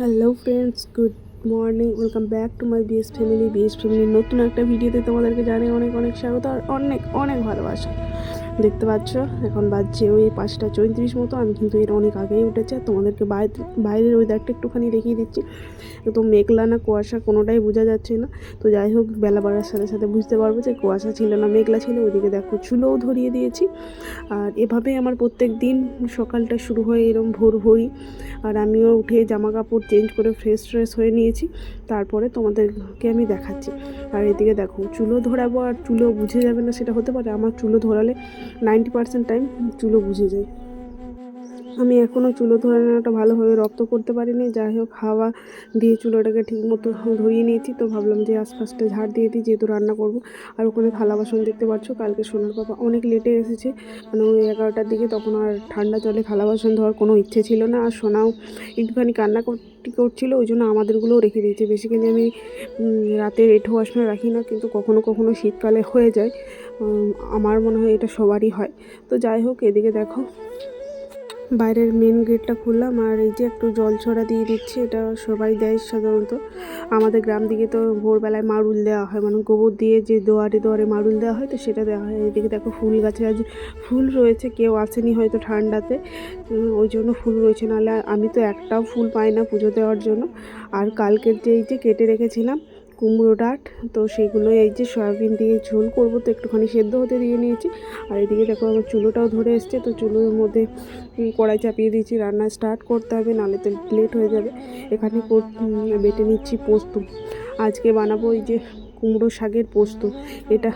Hello friends good morning welcome back to my BS family BS ফ্যামিলির নতুন একটা ভিডিওতে তোমাদেরকে জানিয়ে অনেক অনেক স্বাগত আর অনেক অনেক ভালোবাসা। দেখতে পাচ্ছ? এখন বাজছে ওই পাঁচটা চৌত্রিশ মতো। আমি কিন্তু এর অনেক আগেই উঠেছে। তোমাদেরকে বাইরে, বাইরের ওয়েদারটা একটুখানি দেখিয়ে দিচ্ছি। একদম মেঘলা না কুয়াশা কোনোটাই বোঝা যাচ্ছে না। তো যাই হোক, বেলা বাড়ার সাথে সাথে বুঝতে পারব যে কুয়াশা ছিল না, মেঘলা ছিল। ওদিকে দেখো চুলোও ধরিয়ে দিয়েছি। আর এভাবেই আমার প্রত্যেক দিন সকালটা শুরু হয় এরম ভোর ভোরই। আর আমিও উঠে জামা কাপড় চেঞ্জ করে ফ্রেশ ট্রেশ হয়ে নিয়েছি। তারপরে তোমাদেরকে আমি দেখাচ্ছি। আর এদিকে দেখো, চুলো ধরাবো আর চুলো বুঝে যাবে না সেটা হতে পারে। আমার চুলো ধরালে নাইনটি পার্সেন্ট টাইম চুলো বুঝে যায়। আমি এখনও চুলো ধরানোটা ভালোভাবে রপ্ত করতে পারিনি। যাই হোক, হাওয়া দিয়ে চুলোটাকে ঠিক মতো ধরিয়ে নিয়েছি। তো ভাবলাম যে আশপাশটা ঝাড় দিয়ে দিই, যেহেতু রান্না করব। আর ওখানে থালা বাসন দেখতে পাচ্ছ, কালকে সোনার পাপা অনেক লেটে এসেছে। মানে ওই এগারোটার দিকে তখন আর ঠান্ডা জলে থালা বাসন ধোয়ার কোনো ইচ্ছে ছিল না। আর সোনাও একটুখানি কান্না করছিল, ওই জন্য আমাদেরগুলোও রেখে দিয়েছি। বেসিক্যালি আমি রাতে এঁঠো আসনে রাখি না, কিন্তু কখনো কখনো শীতকালে হয়ে যায়। আমার মনে হয় এটা সবারই হয়। তো যাই হোক, এদিকে দেখো। বাইরের মেন গেটটা খুললাম আর এই যে একটু জল ছড়া দিয়ে দিচ্ছি, এটা সবাই দেয় সাধারণত। আমাদের গ্রাম দিকে তো ভোরবেলায় মারুল দেওয়া হয় মানে গোবর দিয়ে যে দোয়ারে দোয়ারে মারুল দেওয়া হয় তো সেটা দেওয়া হয়। এদিকে দেখো ফুল গাছে আজ ফুল রয়েছে, কেউ আসেনি হয়তো ঠান্ডাতে ওই জন্য ফুল রয়েছে। নাহলে আমি তো একটাও ফুল পাই না পুজো দেওয়ার জন্য। আর কালকের যে এই যে কেটে রেখেছিলাম কুমড়ো ডাট, তো সেগুলো এই যে সয়াবিন দিয়ে ঝোল করব, তো একটুখানি সেদ্ধ হতে দিয়ে নিয়েছি। আর এদিকে দেখো আমার চুলোটাও ধরে এসছে, তো চুলোর মধ্যে কড়াই চাপিয়ে দিয়েছি, রান্না স্টার্ট করতে হবে, নাহলে তো লেট হয়ে যাবে। এখানে বেটে নিচ্ছি পোস্ত। আজকে বানাবো এই যে কুমড়ো শাকের পোস্ত। এটা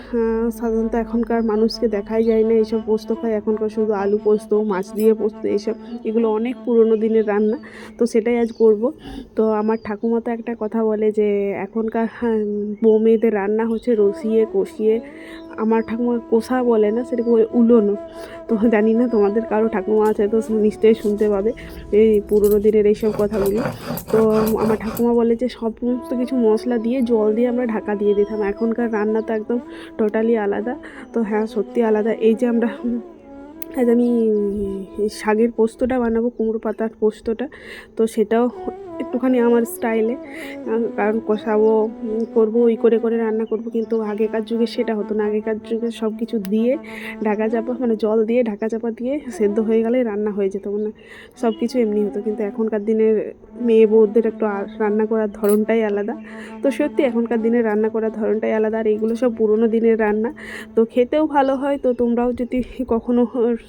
সাধারণত এখনকার মানুষকে দেখাই যায় না এইসব পোস্ত খায়। এখনকার শুধু আলু পোস্ত মাছ দিয়ে পোস্ত এইসব এগুলো অনেক পুরনো দিনের রান্না। তো সেটাই আজ করব। তো আমার ঠাকুমা তো একটা কথা বলে যে এখনকার হ্যাঁ, বউ মেয়েদের রান্না হচ্ছে রসিয়ে কষিয়ে। আমার ঠাকুমা কষা বলে না সেটাকে বলে উলোনো। তো জানি না তোমাদের কারও ঠাকুমা আছে তো নিশ্চয়ই শুনতে পাবে এই পুরোনো দিনের এইসব কথাগুলো। তো আমার ঠাকুমা বলে যে সমস্ত কিছু মশলা দিয়ে জল দিয়ে আমরা ঢাকা দিয়ে দিতাম। এখনকার রান্না তো একদম টোটালি আলাদা। তো হ্যাঁ সত্যি আলাদা। এই যে আমরা আজ আমি শাগের পোস্তটা বানাবো, কুমড়ো পাতার পোস্তটা। তো সেটাও একটুখানি আমার স্টাইলে কারণ কষাবো করব ওই করে করে রান্না করব, কিন্তু আগেকার যুগে সেটা হতো না। আগেকার যুগে সব কিছু দিয়ে ঢাকা চাপা মানে জল দিয়ে ঢাকা চাপা দিয়ে সেদ্ধ হয়ে গেলে রান্না হয়ে যেত মানে সব কিছু এমনি হতো। কিন্তু এখনকার দিনের মেয়ে বউদের একটু রান্না করার ধরনটাই আলাদা। তো সত্যি এখনকার দিনে রান্না করার ধরনটাই আলাদা, আর এইগুলো সব পুরোনো দিনের রান্না। তো খেতেও ভালো হয়, তো তোমরাও যদি কখনো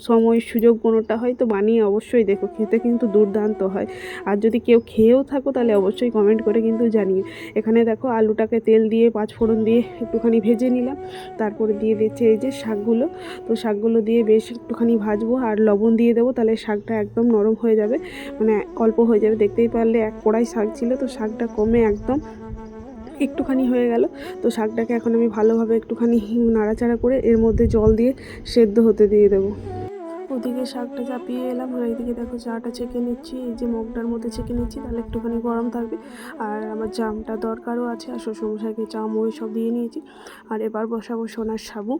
সময় সুযোগ কোনোটা হয়, তো বানিয়ে অবশ্যই দেখো, খেতে কিন্তু দুর্দান্ত হয়। আর যদি কেউ খেয়েও থাকো তাহলে অবশ্যই কমেন্ট করে কিন্তু জানিও। এখানে দেখো আলুটাকে তেল দিয়ে, পাঁচ ফোড়ন দিয়ে একটুখানি ভেজে নিলাম। তারপরে দিয়ে দিচ্ছে এই যে শাকগুলো। তো শাকগুলো দিয়ে বেশ একটুখানি ভাজবো আর লবণ দিয়ে দেবো, তাহলে শাকটা একদম নরম হয়ে যাবে। মানে অল্প হয়ে যাবে। দেখতেই পারলে এক কড়াই শাক ছিল, তো শাকটা কমে একদম একটুখানি হয়ে গেল। তো শাকটাকে এখন আমি ভালোভাবে একটুখানি নাড়াচাড়া করে এর মধ্যে জল দিয়ে সেদ্ধ হতে দিয়ে দেবো। ওদিকে শাকটা চাপিয়ে এলাম। আর এইদিকে দেখো চাটা ছেঁকে নিচ্ছি, এই যে মগটার মধ্যে ছেঁকে নিচ্ছি, তাহলে একটুখানি গরম থাকবে। আর আমার জামটা দরকারও আছে, আর শ্বশুরমশাইকে চা মুড়ি সব দিয়ে নিয়েছি। আর এবার বসাবো সোনার সাবু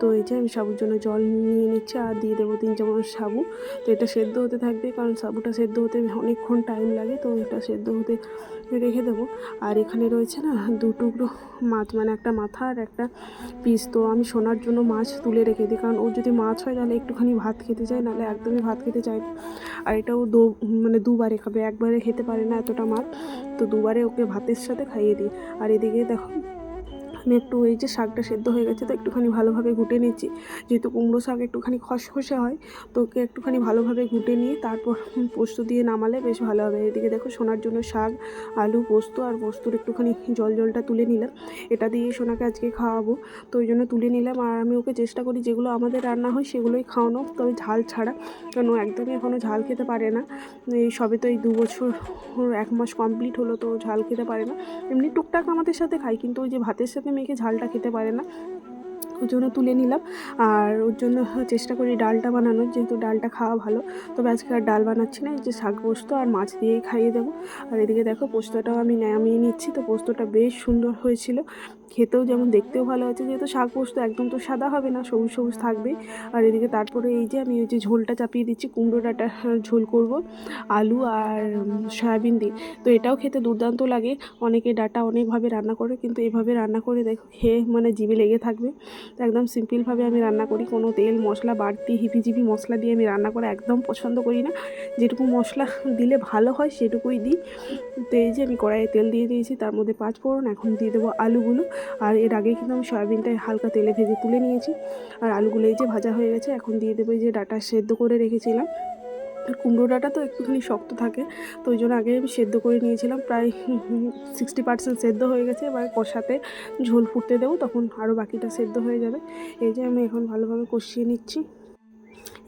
তো এই যে আমি সাবুর জন্য জল নিয়ে নিচ্ছি, আর দিয়ে দেবো তিন চামচ সাবু তো এটা সেদ্ধ হতে থাকবে, কারণ সাবুটা সেদ্ধ হতে অনেকক্ষণ টাইম লাগে, তো এটা সেদ্ধ হতে রেখে দেবো। আর এখানে রয়েছে না দু টুকরো মাছ মানে একটা মাথা আর একটা পিস। তো আমি সোনার জন্য মাছ তুলে রেখে দিই, কারণ ও যদি মাছ হয় তাহলে একটুখানি ভাত খেতে চায়, নাহলে একদমই ভাত খেতে চায় আর এটাও দু মানে দুবারে খাবে, একবারে খেতে পারে না এতটা মাছ তো দুবারে ওকে ভাতের সাথে খাইয়ে দিই। আর এদিকে দেখো আমি একটু এই যে শাকটা সেদ্ধ হয়ে গেছে তো একটুখানি ভালোভাবে ঘুটে নিচ্ছি। যেহেতু কুমড়ো শাক একটুখানি খসখসে হয়, তো ওকে একটুখানি ভালোভাবে ঘুটে নিয়ে তারপর পোস্ত দিয়ে নামালে বেশ ভালো হবে। এদিকে দেখো সোনার জন্য শাক, আলু, পোস্ত আর পোস্তর একটুখানি জল জলটা তুলে নিলাম। এটা দিয়ে সোনাকে আজকে খাওয়াবো। তো ওই জন্য তুলে নিলাম আর আমি ওকে চেষ্টা করি যেগুলো আমাদের রান্না হয় সেগুলোই খাওয়ানো তবে ঝাল ছাড়া ও একদমই এখনও ঝাল খেতে পারে না। এই সবে তো এই দু বছর এক মাস কমপ্লিট হলো তো ঝাল খেতে পারে না। এমনি টুকটাক আমাদের সাথে খাই কিন্তু ওই যে ভাতের সাথে মেখে ঝালটা খেতে পারে না। ওর জন্য তুলে নিলাম। আর ওর জন্য চেষ্টা করি ডালটা বানানোর, যেহেতু ডালটা খাওয়া ভালো। তবে আজকে আর ডাল বানাচ্ছি না, এই যে শাক পোস্ত আর মাছ দিয়েই খাইয়ে দেবো। আর এদিকে দেখো পোস্তটাও আমি নামিয়ে নিচ্ছি। তো পোস্তটা বেশ সুন্দর হয়েছিল। খেতেও যেমন দেখতেও ভালো আছে, যেহেতু শাক পোস্ত একদম তো সাদা হবে না, সবুজ সবুজ থাকবে। আর এদিকে তারপরে এই যে আমি ওই যে ঝোলটা চাপিয়ে দিচ্ছি কুমড়ো ডাঁটা ঝোল করব, আলু আর সয়াবিন দিয়ে। তো এটাও খেতে দুর্দান্ত লাগে। অনেকে ডাটা অনেকভাবে রান্না করে, কিন্তু এভাবে রান্না করে দেখো, খেয়ে মানে জিভে লেগে থাকবে। তো একদম সিম্পলভাবে আমি রান্না করি। কোনো তেল, মশলা, বাড়তি হিপিজিপি মশলা দিয়ে আমি রান্না করা একদম পছন্দ করি না। যেটুকু মশলা দিলে ভালো হয় সেটুকুই দিই। তো এই যে আমি কড়াইয়ে তেল দিয়ে দিয়েছি, তার মধ্যে পাঁচ ফোড়ন, এখন দিয়ে দেবো আলুগুলো। আর এর আগে কিন্তু আমি সয়াবিনটা হালকা তেলে ভেজে তুলে নিয়েছি। আর আলুগুলো এই যে ভাজা হয়ে গেছে, এখন দিয়ে দেবো যে ডাটা সেদ্ধ করে রেখেছিলাম। কুমড়ো ডাঁটা তো একটুখানি শক্ত থাকে, তো ওই জন্য আগে আমি সেদ্ধ করে নিয়েছিলাম। প্রায় সিক্সটি পার্সেন্ট সেদ্ধ হয়ে গেছে, এবার কষাতে ঝোল ফুটতে দেবো, তখন আরও বাকিটা সেদ্ধ হয়ে যাবে। এই যে আমি এখন ভালোভাবে কষিয়ে নিচ্ছি।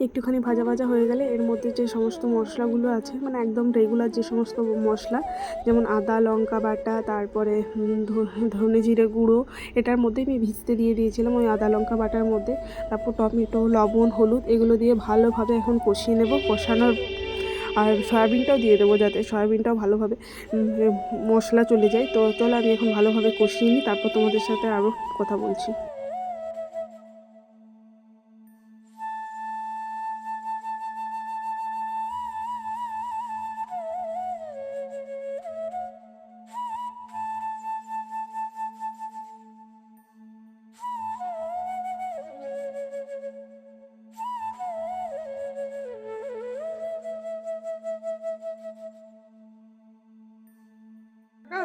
একটুখানি ভাজা ভাজা হয়ে গেলে এর মধ্যে যে সমস্ত মশলাগুলো আছে মানে একদম রেগুলার যে সমস্ত মশলা, যেমন আদা, লঙ্কা বাটা, তারপরে ধনে জিরে গুঁড়ো, এটার মধ্যে আমি ভিজতে দিয়ে দিয়েছিলাম ওই আদা, লঙ্কা বাটার মধ্যে। তারপর টমেটো, লবণ, হলুদ, এগুলো দিয়ে ভালোভাবে এখন কষিয়ে নেব কষানোর। আর সয়াবিনটাও দিয়ে দেবো যাতে সয়াবিনটাও ভালোভাবে মশলা চলে যায়। তো চলো আমি এখন ভালোভাবে কষিয়ে নিই, তারপর তোমাদের সাথে আরও কথা বলছি।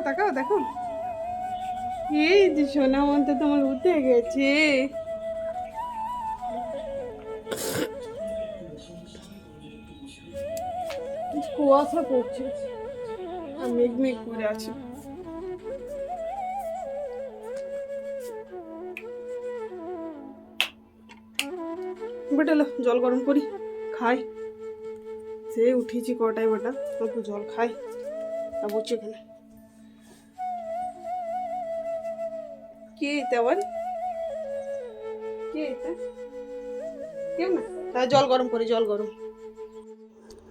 তাকাও, দেখো। এই যে সোনা মন্ত্র তোমার উঠে গেছে। কুয়াশা পড়ছে। আর মেঘ মেঘ করে আছে। বেটালো জল গরম করি, খাই। সে উঠেছি কটায় বেটা? অল্প জল খাই। আর বসছি এখানে। কে আবার কে এটা? কেউ না? তাহলে জল গরম করি জল গরম।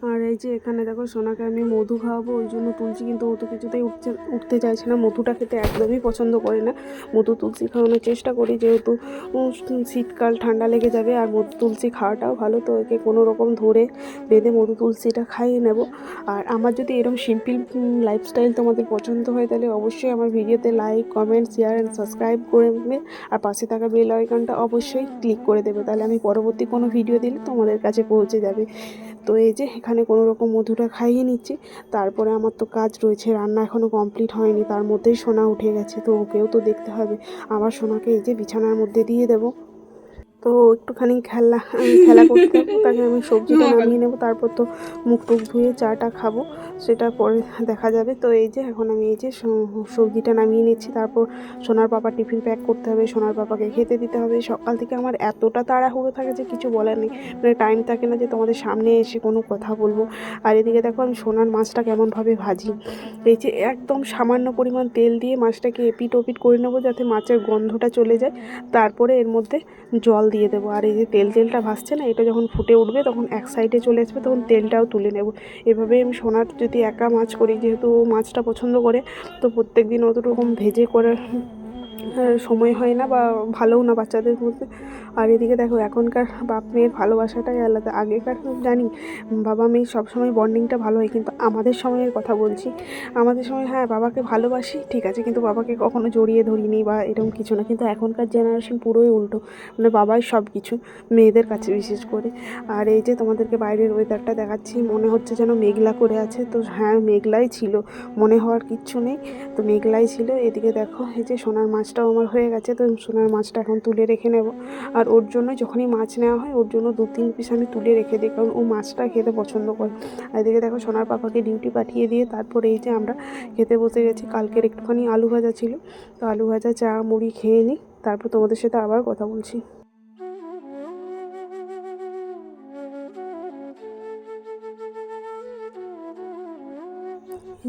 আর এই যে এখানে দেখো সোনাকে আমি মধু খাওয়াবো, ওই জন্য তুলসী কিন্তু ও তো কিছুতেই উঠছে উঠতে চাইছে না। মধুটা খেতে একদমই পছন্দ করে না। মধু তুলসী খাওয়ানোর চেষ্টা করি যেহেতু শীতকাল ঠান্ডা লেগে যাবে আর মধু তুলসী খাওয়াটাও ভালো। তো একে কোনো রকম ধরে বেঁধে মধু তুলসীটা খাইয়ে নেব। আর আমার যদি এরকম সিম্পল লাইফস্টাইল তোমাদের পছন্দ হয়, তাহলে অবশ্যই আমার ভিডিওতে like comment share and subscribe করে দেবে। আর পাশে থাকা বেল আইকনটা অবশ্যই ক্লিক করে দেবে। তাহলে আমি পরবর্তী কোনো ভিডিও দিলে তোমাদের কাছে পৌঁছে যাবে। তো এই যে এখানে কোনো রকম মধুটা খাইয়ে নিচ্ছি। তারপরে আমার তো কাজ রয়েছে, রান্না এখনও কমপ্লিট হয়নি, তার মধ্যেই সোনা উঠে গেছে, তো ওকেও তো দেখতে হবে। আবার সোনাকে এই যে বিছানার মধ্যে দিয়ে দেবো। তো একটুখানি খেলা খেলা করতে তাকে আমি সবজিটা নামিয়ে নেব তারপর তো মুখ টুক ধুয়ে চাটা খাব সেটা পরে দেখা যাবে। তো এই যে এখন আমি এই যে সবজিটা নামিয়ে নিচ্ছি তারপর সোনার পাপা টিফিন প্যাক করতে হবে সোনার পাপাকে খেতে দিতে হবে। সকাল থেকে আমার এতটা তাড়াহুড়ো থাকে যে কিছু বলার নেই মানে টাইম থাকে না যে তোমাদের সামনে এসে কোনো কথা বলব। আর এদিকে দেখো আমি সোনার মাছটা কেমনভাবে ভাজি। এই যে একদম সামান্য পরিমাণ তেল দিয়ে মাছটাকে এপিট ওপিট করে নেব যাতে মাছের গন্ধটা চলে যায়। তারপরে এর মধ্যে জল দিয়ে দেবো। আর এই যে তেল তেলটা ভাসছে না, এটা যখন ফুটে উঠবে তখন এক সাইডে চলে আসবে, তখন তেলটাও তুলে নেব। এভাবে আমি সোনার যদি একা মাছ করি, যেহেতু মাছটা পছন্দ করে, তো প্রত্যেক দিন অতরকম ভেজে করে সময় হয় না বা ভালোও না বাচ্চাদের মধ্যে। আর এদিকে দেখো, এখনকার বাপ মেয়ের ভালোবাসাটাই আলাদা। আগেকার জানি, বাবা মেয়ে সবসময় বন্ডিংটা ভালো হয়, কিন্তু আমাদের সময়ের কথা বলছি। আমাদের সময় হ্যাঁ বাবাকে ভালোবাসি, ঠিক আছে, কিন্তু বাবাকে কখনো জড়িয়ে ধরিনি বা এরকম কিছু না। কিন্তু এখনকার জেনারেশন পুরোই উল্টো মানে বাবাই সব কিছু মেয়েদের কাছে বিশেষ করে। আর এই যে তোমাদেরকে বাইরের ওয়েদারটা দেখাচ্ছি, মনে হচ্ছে যেন মেঘলা করে আছে। তো হ্যাঁ মেঘলাই ছিল, মনে হওয়ার কিচ্ছু নেই, তো মেঘলাই ছিল। এদিকে দেখো, এই যে সোনার মাছটাও আমার হয়ে গেছে, তো সোনার মাছটা এখন তুলে রেখে নেব। আর ওর জন্য যখনই মাছ নেওয়া হয়, ওর জন্য দু তিন পিস আমি তুলে রেখে দিই, কারণ ও মাছটা খেতে পছন্দ করে। আর এদিকে দেখো সোনার পাপাকে ডিউটি পাঠিয়ে দিয়ে তারপরে এই যে আমরা খেতে বসে গেছি। কালকের একটুখানি আলু ভাজা ছিল, তো আলু ভাজা, চা, মুড়ি খেয়ে নিই, তারপর তোমাদের সাথে আবার কথা বলছি।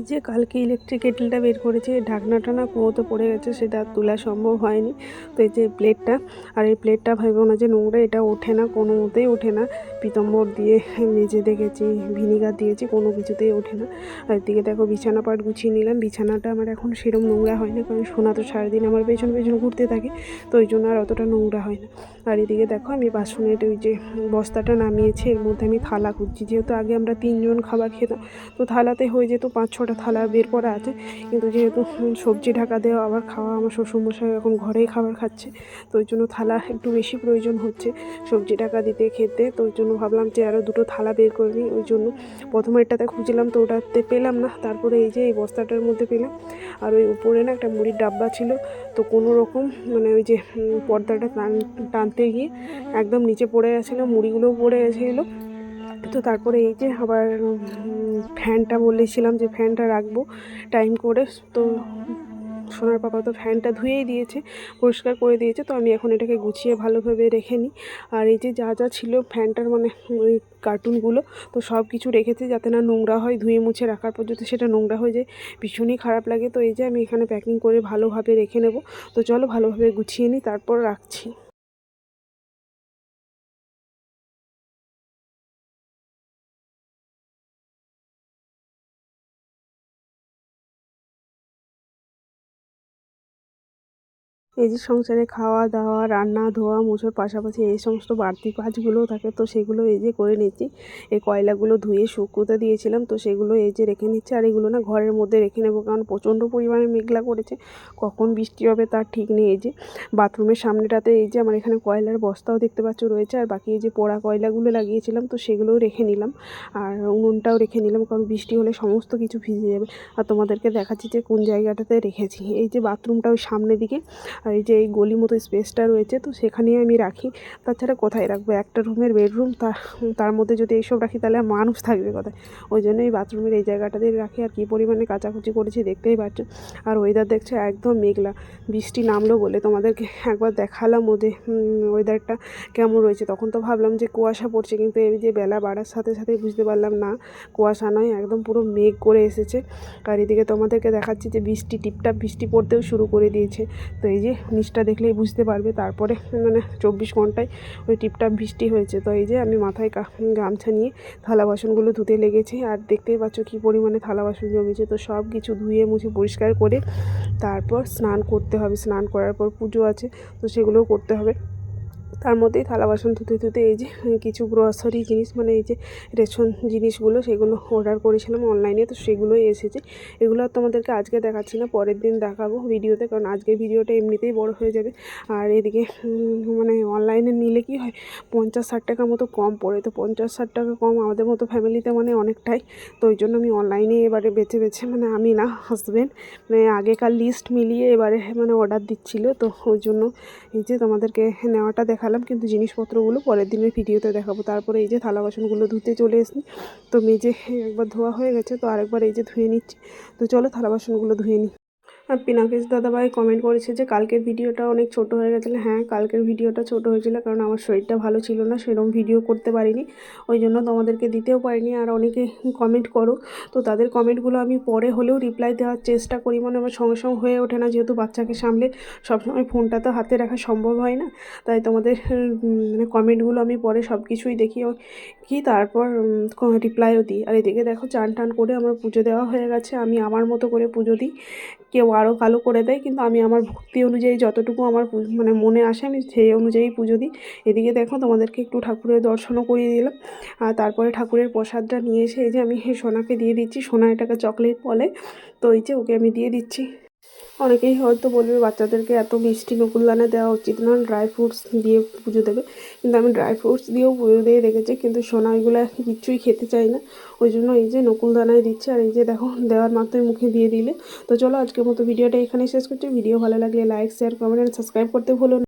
যে কালকে ইলেকট্রিক কেটেলটা বের করেছে ঢাকনাটা না কুয়োতে পড়ে গেছে, সেটা তোলা সম্ভব হয়নি। তো এই যে প্লেটটা আর এই প্লেটটা ভাববো না যে নোংরা, এটা ওঠে না কোনো মতেই ওঠে না। পিতম্বর দিয়ে মেজে দেখেছি, ভিনিগার দিয়েছি, কোনো কিছুতেই ওঠে না। আর এদিকে দেখো বিছানা পাট গুছিয়ে নিলাম, বিছানাটা আমার এখন সেরকম নোংরা হয় না কারণ সোনা তো সারাদিন আমার পেছন পেছন ঘুরতে থাকে, তো ওই জন্য আর অতটা নোংরা হয় না। আর এদিকে দেখো আমি বাসনের ওই যে বস্তাটা নামিয়েছি, এর মধ্যে আমি থালা খুঁজছি, যেহেতু আগে আমরা তিনজন খাবার খেতাম, তো থালাতে হয়ে যেত পাঁচ ছটা থালা বের করা আছে। কিন্তু যেহেতু সবজি ঢাকা দেওয়া, আবার খাওয়া, আমার শ্বশুরমশাই এখন ঘরেই খাবার খাচ্ছে। তো ওই জন্য থালা একটু বেশি প্রয়োজন হচ্ছে সবজি ঢাকা দিতে খেতে। তো ওই জন্য ভাবলাম যে আরও দুটো থালা বের করে নিই। ওই জন্য প্রথমে এটাতে খুঁজলাম, তো ওটাতে পেলাম না। তারপরে এই যে এই বস্তাটার মধ্যে পেলাম। আর ওই উপরে না একটা মুড়ির ডাব্বা ছিল। তো কোনো রকম মানে ওই যে পর্দাটা টান- টানতে গিয়ে একদম নিচে পড়ে গেছিল, মুড়িগুলোও পড়ে গেছিল। তো তারপরে এই যে আবার ফ্যানটা বলেছিলাম যে ফ্যানটা রাখব টাইম করে। তো সোনার পাপা তো ফ্যানটা ধুয়েই দিয়েছে, পরিষ্কার করে দিয়েছে। তো আমি এখন এটাকে গুছিয়ে ভালোভাবে রেখে নিই। আর এই যে যা যা ছিল ফ্যানটার মানে ওই কার্টুনগুলো তো সব কিছু রেখেছে যাতে না নোংরা হয়। ধুয়ে মুছে রাখার পর যদি সেটা নোংরা হয়ে যায়, ভীষণই খারাপ লাগে। তো এই যে আমি এখানে প্যাকিং করে ভালোভাবে রেখে নেব। তো চলো ভালোভাবে গুছিয়ে নিই, তারপর রাখছি। এই যে সংসারে খাওয়া দাওয়া, রান্না, ধোয়া, মুছোর পাশাপাশি এই সমস্ত বাড়তি কাজগুলোও থাকে, তো সেগুলো এই যে করে নিচ্ছি। এই কয়লাগুলো ধুয়ে শুকোতে দিয়েছিলাম, তো সেগুলো এই যে রেখে নিচ্ছি, আর এগুলো না ঘরের মধ্যে রেখে নেব, কারণ প্রচণ্ড পরিমাণে মেঘলা করেছে। কখন বৃষ্টি হবে তার ঠিক নেই, এই যে বাথরুমের সামনেটাতে এই যে আমার এখানে কয়লার বস্তাও দেখতে পাচ্ছ রয়েছে, আর বাকি এই যে পোড়া কয়লাগুলো লাগিয়েছিলাম, তো সেগুলোও রেখে নিলাম। আর উনুনটাও রেখে নিলাম, কারণ বৃষ্টি হলে সমস্ত কিছু ভিজে যাবে। আর তোমাদেরকে দেখাচ্ছি যে কোন জায়গাটাতে রেখেছি। এই যে বাথরুমটা ওই সামনের দিকে আর এই যে এই গলি মতো স্পেসটা রয়েছে, তো সেখানেই আমি রাখি। তাছাড়া কোথায় রাখব? একটা রুমের বেডরুম তার মধ্যে যদি এইসব রাখি, তাহলে মানুষ থাকবে কোথায়? ওই জন্য এই বাথরুমের এই জায়গাটাতেই রাখি আর কী পরিমাণে কাচাকুচি করেছি, দেখতেই পাচ্ছ। আর ওয়েদার দেখছে একদম মেঘলা। বৃষ্টি নামলো বলে তোমাদেরকে একবার দেখালাম ওদের ওয়েদারটা কেমন রয়েছে। তখন তো ভাবলাম যে কুয়াশা পড়ছে, কিন্তু এই যে বেলা বাড়ার সাথে সাথে বুঝতে পারলাম না, কুয়াশা নয়, একদম পুরো মেঘ করে এসেছে। আর এদিকে তোমাদেরকে দেখাচ্ছি যে বৃষ্টি, টিপটাপ বৃষ্টি পড়তেও শুরু করে দিয়েছে। তো এই যে নিচটা দেখলেই বুঝতে পারবে। তারপরে মানে চব্বিশ ঘন্টায় ওই টিপটাপ বৃষ্টি হয়েছে। তো এই যে আমি মাথায় গামছা নিয়ে থালা বাসনগুলো ধুতে লেগেছি। আর দেখতেই পাচ্ছ কী পরিমাণে থালা বাসন জমেছে। তো সব কিছু ধুয়ে মুছে পরিষ্কার করে তারপর স্নান করতে হবে। স্নান করার পর পুজো আছে, তো সেগুলোও করতে হবে। তার মধ্যেই থালা বাসন ধুতে ধুতে এই যে কিছু গ্রসারি জিনিস মানে এই যে রেশন জিনিসগুলো সেগুলো অর্ডার করেছিলাম অনলাইনে তো সেগুলোই এসেছে। এগুলো আর তোমাদেরকে আজকে দেখাচ্ছি না, পরের দিন দেখাবো ভিডিওতে, কারণ আজকের ভিডিওটা এমনিতেই বড় হয়ে যাবে। আর এদিকে মানে অনলাইনে নিলে কি হয়, পঞ্চাশ ষাট টাকা মতো কম পড়ে। তো পঞ্চাশ ষাট টাকা কম আমাদের মতো ফ্যামিলিতে মানে অনেকটাই। তো ওই জন্য আমি অনলাইনে এবারে বেছে বেছে মানে আমি না হাজব্যান্ড মানে আগেকার লিস্ট মিলিয়ে এবারে মানে অর্ডার দিচ্ছিল। তো ওই জন্য এই যে তোমাদেরকে নেওয়াটা দেখালাম, কিন্তু জিনিসপত্রগুলো পরের দিনের ভিডিওতে দেখাবো। তারপরে এই যে থালা বাসনগুলো ধুতে চলে এসেছি। তো মেজে একবার ধোয়া হয়ে গেছে, তো আরেকবার এই যে ধুয়ে নিচ্ছি। তো চলো থালা বাসনগুলো ধুয়ে নিই। পিনাকেশ দাদাভাই কমেন্ট করেছে যে, কালকের ভিডিওটা অনেক ছোট হয়ে গেছিল। হ্যাঁ কালকের ভিডিওটা ছোট হয়েছিল কারণ আমার শরীরটা ভালো ছিল না, সেরকম ভিডিও করতে পারিনি। ওই জন্য তোমাদেরকে দিতেও পারিনি। আর অনেকে কমেন্ট করো, তো তাদের কমেন্টগুলো আমি পরে হলেও রিপ্লাই দেওয়ার চেষ্টা করি। মানে আমার সঙ্গে সঙ্গে হয়ে ওঠে না যেহেতু বাচ্চাকে সামলে। সবসময় ফোনটা তো হাতে রাখা সম্ভব হয় না। তাই তোমাদের মানে কমেন্টগুলো আমি পরে সব কিছুই দেখি কি তারপর রিপ্লাইও দিই। আর এদিকে দেখো, চান টান করে আমার পুজো দেওয়া হয়ে গেছে। আমি আমার মতো করে পুজো দিই। কেউ আরও ভালো করে দেয়, কিন্তু আমি আমার ভক্তি অনুযায়ী যতটুকু আমার মানে মনে আসে আমি সেই অনুযায়ী পুজো দিই। এদিকে দেখো তোমাদেরকে একটু ঠাকুরের দর্শনও করিয়ে দিলাম। আর তারপরে ঠাকুরের প্রসাদটা নিয়ে এসে এই যে আমি সোনাকে দিয়ে দিচ্ছি। সোনা এটাকে চকলেট বলে, তো এই যে ওকে আমি দিয়ে দিচ্ছি। অনেকেই হয়তো বলবে বাচ্চাদেরকে এত মিষ্টি নকুলদানা দেওয়া উচিত না ড্রাই ফ্রুটস দিয়ে পুজো দেবে। কিন্তু আমি ড্রাই ফ্রুটস দিয়েও পুজো দিয়ে রেখেছি কিন্তু সোনা এগুলো কিচ্ছুই খেতে চাই না। ওই জন্য এই যে নকুলদানায় দিচ্ছে, আর এই যে দেখো, দেওয়ার মাত্রই মুখে দিয়ে দিলে। তো চলো আজকের মতো ভিডিওটা এখানে শেষ করছি। ভিডিও ভালো লাগলে লাইক শেয়ার কমেন্ট সাবস্ক্রাইব করতে ভুলো না।